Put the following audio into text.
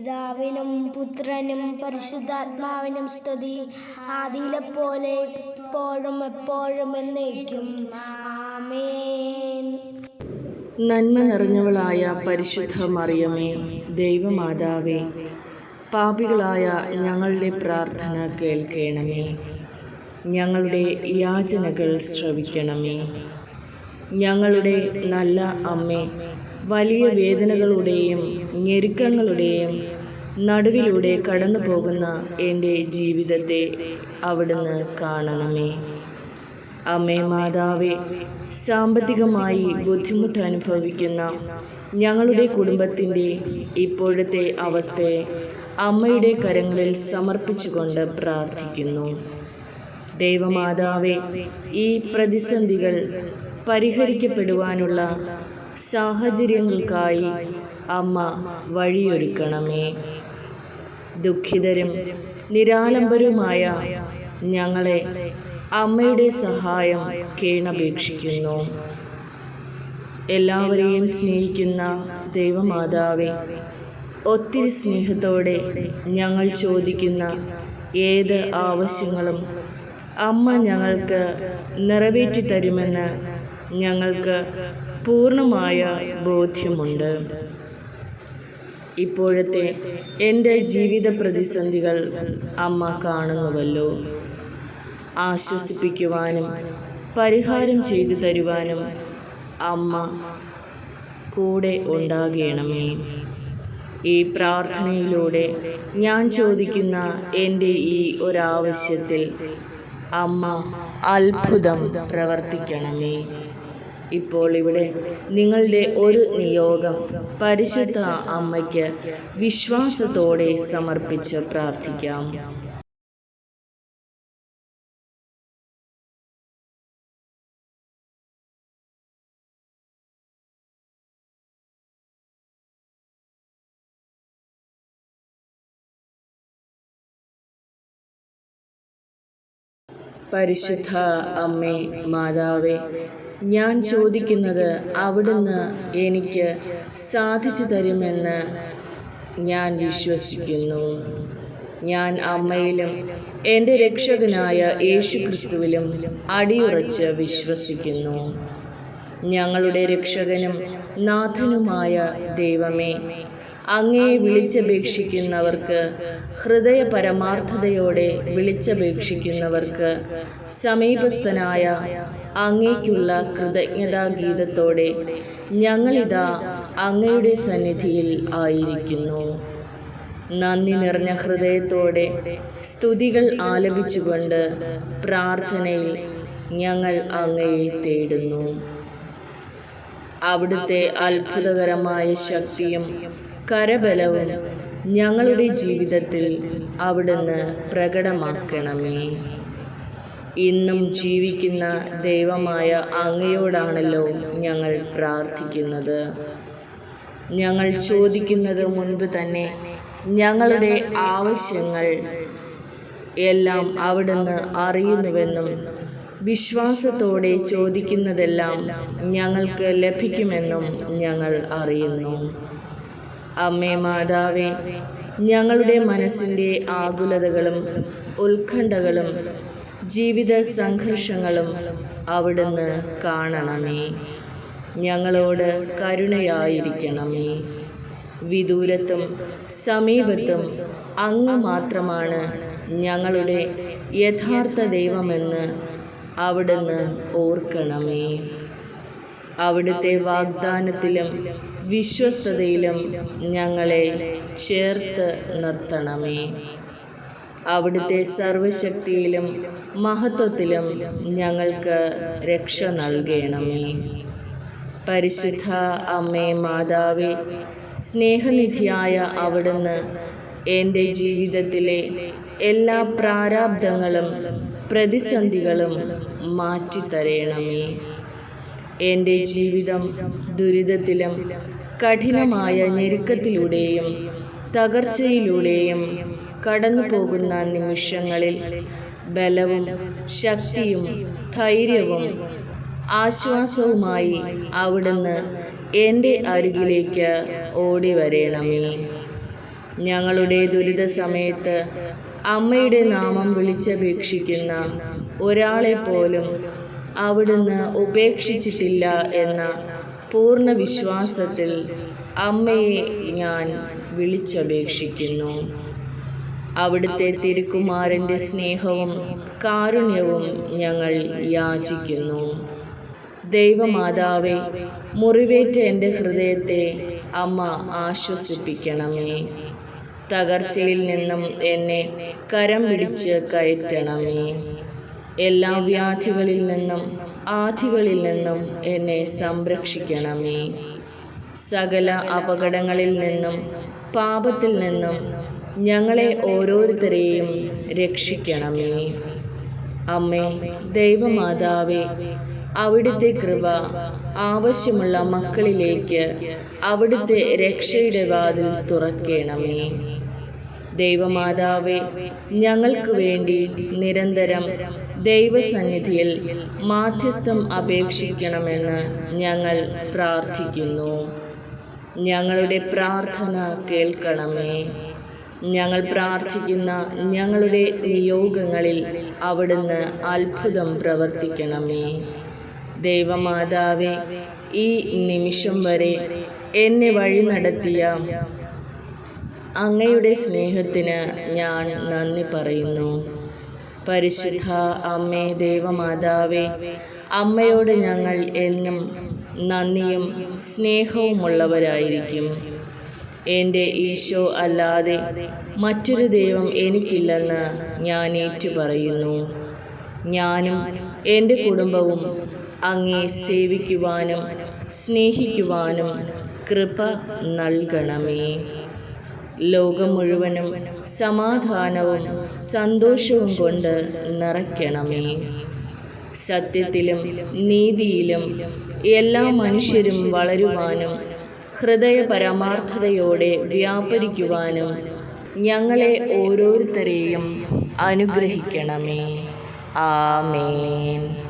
പിതാവിനും പുത്രനും പരിശുദ്ധാത്മാവിനും സ്തുതി. ആദിയിലെ പോലെ ഇപ്പോഴും എപ്പോഴും എന്നേക്കും. ആമേൻ. നന്മ നിറഞ്ഞവളായ പരിശുദ്ധ മറിയമേ ദൈവമാതാവേ പാപികളായ ഞങ്ങളുടെ പ്രാർത്ഥന കേൾക്കണമേ. ഞങ്ങളുടെ യാചനകൾ ശ്രവിക്കണമേ. ഞങ്ങളുടെ നല്ല അമ്മേ വലിയ വേദനകളുടെയും ഞെരുക്കങ്ങളുടെയും നടുവിലൂടെ കടന്നു പോകുന്ന എന്റെ ജീവിതത്തെ അവിടുന്ന് കാണണമേ. അമ്മേ മാതാവേ സാമ്പത്തികമായി ബുദ്ധിമുട്ട് അനുഭവിക്കുന്ന ഞങ്ങളുടെ കുടുംബത്തിന്റെ ഇപ്പോഴത്തെ അവസ്ഥയെ അമ്മയുടെ കരങ്ങളിൽ സമർപ്പിച്ചുകൊണ്ട് പ്രാർത്ഥിക്കുന്നു. ദൈവമാതാവേ ഈ പ്രതിസന്ധികൾ പരിഹരിക്കപ്പെടുവാനുള്ള സാഹചര്യങ്ങൾക്കായി അമ്മ വഴിയൊരുക്കണമേ. ദുഃഖിതരും നിരാലംബരുമായ ഞങ്ങളെ അമ്മയുടെ സഹായം കേണപേക്ഷിക്കുന്നു. എല്ലാവരെയും സ്നേഹിക്കുന്ന ദൈവമാതാവെ ഒത്തിരി സ്നേഹത്തോടെ ഞങ്ങൾ ചോദിക്കുന്ന ഏത് ആവശ്യങ്ങളും അമ്മ ഞങ്ങൾക്ക് നിറവേറ്റി തരുമെന്ന് ഞങ്ങൾക്ക് പൂർണമായ ബോധ്യമുണ്ട്. ഇപ്പോഴത്തെ എന്റെ ജീവിത പ്രതിസന്ധികൾ അമ്മ കാണുന്നുവല്ലോ. ആശ്വസിപ്പിക്കുവാനും പരിഹാരം ചെയ്തു തരുവാനും അമ്മ കൂടെ ഉണ്ടാകണമേ. ഈ പ്രാർത്ഥനയിലൂടെ ഞാൻ ചോദിക്കുന്ന എന്റെ ഈ ഒരാവശ്യത്തിൽ അമ്മ അത്ഭുതം പ്രവർത്തിക്കണമേ. ഇപ്പോൾ ഇവിടെ നിങ്ങളുടെ ഒരു നിയോഗം പരിശുദ്ധ അമ്മയ്ക്ക് വിശ്വാസത്തോടെ സമർപ്പിച്ച് പ്രാർത്ഥിക്കാം. പരിശുദ്ധ അമ്മേ മാതാവേ ഞാൻ ചോദിക്കുന്നത് അവിടുന്ന് എനിക്ക് സാധിച്ചു തരുമെന്ന് ഞാൻ വിശ്വസിക്കുന്നു. ഞാൻ അമ്മയിലും എന്റെ രക്ഷകനായ യേശു ക്രിസ്തുവിലും അടിയുറച്ച് വിശ്വസിക്കുന്നു. ഞങ്ങളുടെ രക്ഷകനും നാഥനുമായ ദൈവമേ അങ്ങേ വിളിച്ചപേക്ഷിക്കുന്നവർക്ക് ഹൃദയ പരമാർത്ഥതയോടെ വിളിച്ചപേക്ഷിക്കുന്നവർക്ക് സമീപസ്ഥനായ അങ്ങേക്കുള്ള കൃതജ്ഞതാ ഗീതത്തോടെ ഞങ്ങളിതാ അങ്ങയുടെ സന്നിധിയിൽ ആയിരിക്കുന്നു. നന്ദി നിറഞ്ഞ ഹൃദയത്തോടെ സ്തുതികൾ ആലപിച്ചുകൊണ്ട് പ്രാർത്ഥനയിൽ ഞങ്ങൾ അങ്ങയെ തേടുന്നു. അവിടുത്തെ അത്ഭുതകരമായ ശക്തിയും കരബലവും ഞങ്ങളുടെ ജീവിതത്തിൽ അവിടുന്ന് പ്രകടമാക്കണമേ. ഇന്നും ജീവിക്കുന്ന ദൈവമായ അങ്ങയോടാണല്ലോ ഞങ്ങൾ പ്രാർത്ഥിക്കുന്നത്. ഞങ്ങൾ ചോദിക്കുന്നത് മുൻപ് തന്നെ ഞങ്ങളുടെ ആവശ്യങ്ങൾ എല്ലാം അവിടുന്ന് അറിയുന്നുവെന്നും വിശ്വാസത്തോടെ ചോദിക്കുന്നതെല്ലാം ഞങ്ങൾക്ക് ലഭിക്കുമെന്നും ഞങ്ങൾ അറിയുന്നു. അമ്മേ മാതാവേ ഞങ്ങളുടെ മനസ്സിന്റെ ആകുലതകളും ഉത്കണ്ഠകളും ജീവിത സംഘർഷങ്ങളും അവിടുന്ന് കാണണമേ. ഞങ്ങളോട് കരുണയായിരിക്കണമേ. വിദൂരത്തും സമീപത്തും അങ്ങ് മാത്രമാണ് ഞങ്ങളുടെ യഥാർത്ഥ ദൈവമെന്ന് അവിടുന്ന് ഓർക്കണമേ. അവിടുത്തെ വാഗ്ദാനത്തിലും വിശ്വസ്തതയിലും ഞങ്ങളെ ചേർത്ത് നിർത്തണമേ. അവിടുത്തെ സർവശക്തിയിലും മഹത്വത്തിലും ഞങ്ങൾക്ക് രക്ഷ നൽകണമേ. പരിശുദ്ധ അമ്മേ മാതാവേ സ്നേഹനിധിയായ അവിടുന്ന് എന്റെ ജീവിതത്തിലെ എല്ലാ പ്രാരാബ്ദങ്ങളും പ്രതിസന്ധികളും മാറ്റിത്തരയണമേ എന്റെ ജീവിതം ദുരിതത്തിലും കഠിനമായ ഞെരുക്കത്തിലൂടെയും തകർച്ചയിലൂടെയും കടന്നു പോകുന്ന നിമിഷങ്ങളിൽ ബലവും ശക്തിയും ധൈര്യവും ആശ്വാസവുമായി അവിടുന്ന് എന്റെ അരികിലേക്ക് ഓടി വരേണമേ ഞങ്ങളുടെ ദുരിത സമയത്ത് അമ്മയുടെ നാമം വിളിച്ചപേക്ഷിക്കുന്ന ഒരാളെ പോലും അവിടുന്ന് ഉപേക്ഷിച്ചിട്ടില്ല എന്ന പൂർണ വിശ്വാസത്തിൽ അമ്മയെ ഞാൻ വിളിച്ചപേക്ഷിക്കുന്നു. അവിടുത്തെ തിരുക്കുമാരന്റെ സ്നേഹവും കാരുണ്യവും ഞങ്ങൾ യാചിക്കുന്നു. ദൈവമാതാവെ മുറിവേറ്റ എന്റെ ഹൃദയത്തെ അമ്മ ആശ്വസിപ്പിക്കണമേ. തകർച്ചയിൽ നിന്നും എന്നെ കരം പിടിച്ച് കയറ്റണമേ. എല്ലാ വ്യാധികളിൽ നിന്നും ആധികളിൽ നിന്നും എന്നെ സംരക്ഷിക്കണമേ. സകല അപകടങ്ങളിൽ നിന്നും പാപത്തിൽ നിന്നും ഞങ്ങളെ ഓരോരുത്തരെയും രക്ഷിക്കണമേ. അമ്മേ ദൈവമാതാവേ അവിടുത്തെ കൃപ ആവശ്യമുള്ള മക്കളിലേക്ക് അവിടുത്തെ രക്ഷയുടെ വാതിൽ തുറക്കണമേ. ദൈവമാതാവേ ഞങ്ങൾക്ക് വേണ്ടി നിരന്തരം ദൈവസന്നിധിയിൽ മാധ്യസ്ഥം അപേക്ഷിക്കണമെന്ന് ഞങ്ങൾ പ്രാർത്ഥിക്കുന്നു. ഞങ്ങളുടെ പ്രാർത്ഥന കേൾക്കണമേ. ഞങ്ങൾ പ്രാർത്ഥിക്കുന്ന ഞങ്ങളുടെ നിയോഗങ്ങളിൽ അവിടുന്ന് അത്ഭുതം പ്രവർത്തിക്കണമേ. ദൈവമാതാവേ ഈ നിമിഷം വരെ എന്നെ വഴി നടത്തിയ അങ്ങയുടെ സ്നേഹത്തിന് ഞാൻ നന്ദി പറയുന്നു. പരിശുദ്ധ അമ്മേ ദേവമാതാവേ അമ്മയോട് ഞങ്ങൾ എന്നും നന്ദിയും സ്നേഹവുമുള്ളവരായിരിക്കും. എന്റെ ഈശോ അല്ലാതെ മറ്റൊരു ദൈവം എനിക്കില്ലെന്ന് ഞാൻ ഏറ്റുപറയുന്നു. ഞാനും എന്റെ കുടുംബവും അങ്ങേ സേവിക്കുവാനും സ്നേഹിക്കുവാനും കൃപ നൽകണമേ. ലോകം മുഴുവനും സമാധാനവും സന്തോഷവും കൊണ്ട് നിറയ്ക്കണമേ. സത്യത്തിലും നീതിയിലും എല്ലാ മനുഷ്യരും വളരുവാനും ഹൃദയ പരമാർത്ഥതയോടെ വ്യാപരിക്കുവാനും ഞങ്ങളെ ഓരോരുത്തരെയും അനുഗ്രഹിക്കണമേ. ആമേൻ.